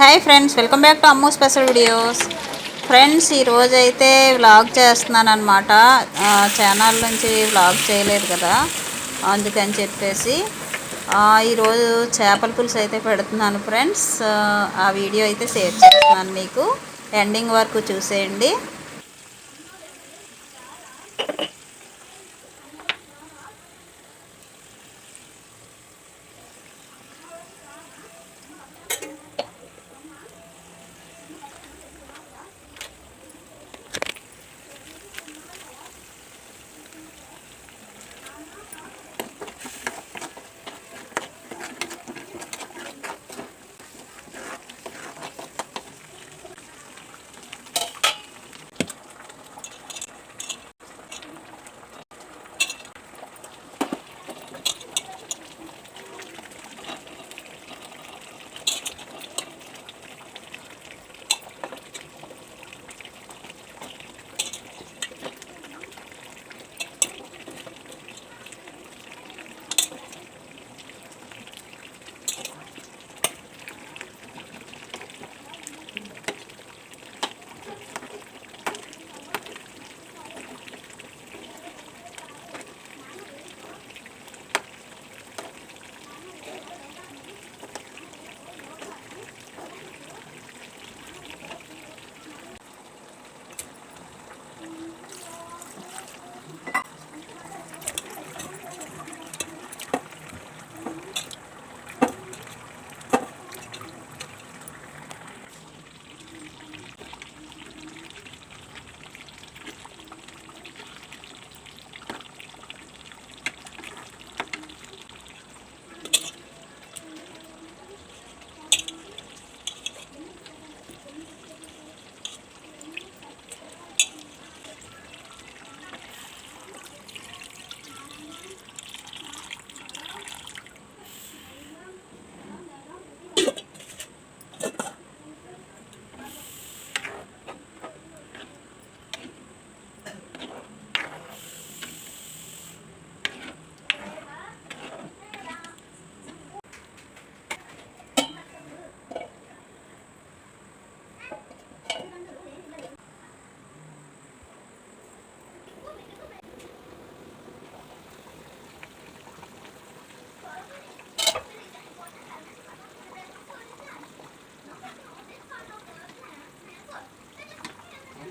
Hi friends welcome back to Ammu special videos friends ఈరోజు అయితే vlog చేస్తున్నాను అనమాట ఛానల్ నుంచి వ్లాగ్ చేయలేదు కదా. అందుకని చెప్పేసి ఈరోజు చేపల పులుసు అయితే పెడుతున్నాను ఫ్రెండ్స్ ఆ వీడియో అయితే షేర్ చేస్తున్నాను మీకు. ఎండింగ్ వరకు చూసేయండి.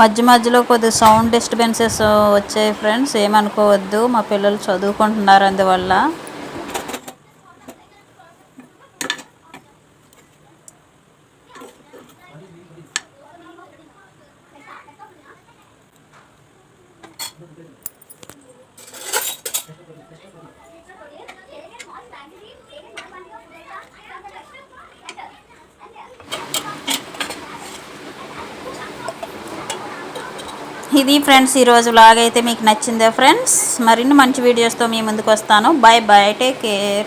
మధ్య మధ్యలో కొద్దిగా సౌండ్ డిస్టర్బెన్సెస్ వచ్చాయి ఫ్రెండ్స్ ఏమనుకోవద్దు. మా పిల్లలు చదువుకుంటున్నారు అందువల్ల. ఇది ఫ్రెండ్స్ ఈరోజు లాగైతే అయితే మీకు నచ్చిందే ఫ్రెండ్స్. మరిన్ని మంచి వీడియోస్తో మీ ముందుకు వస్తాను. Bye bye take care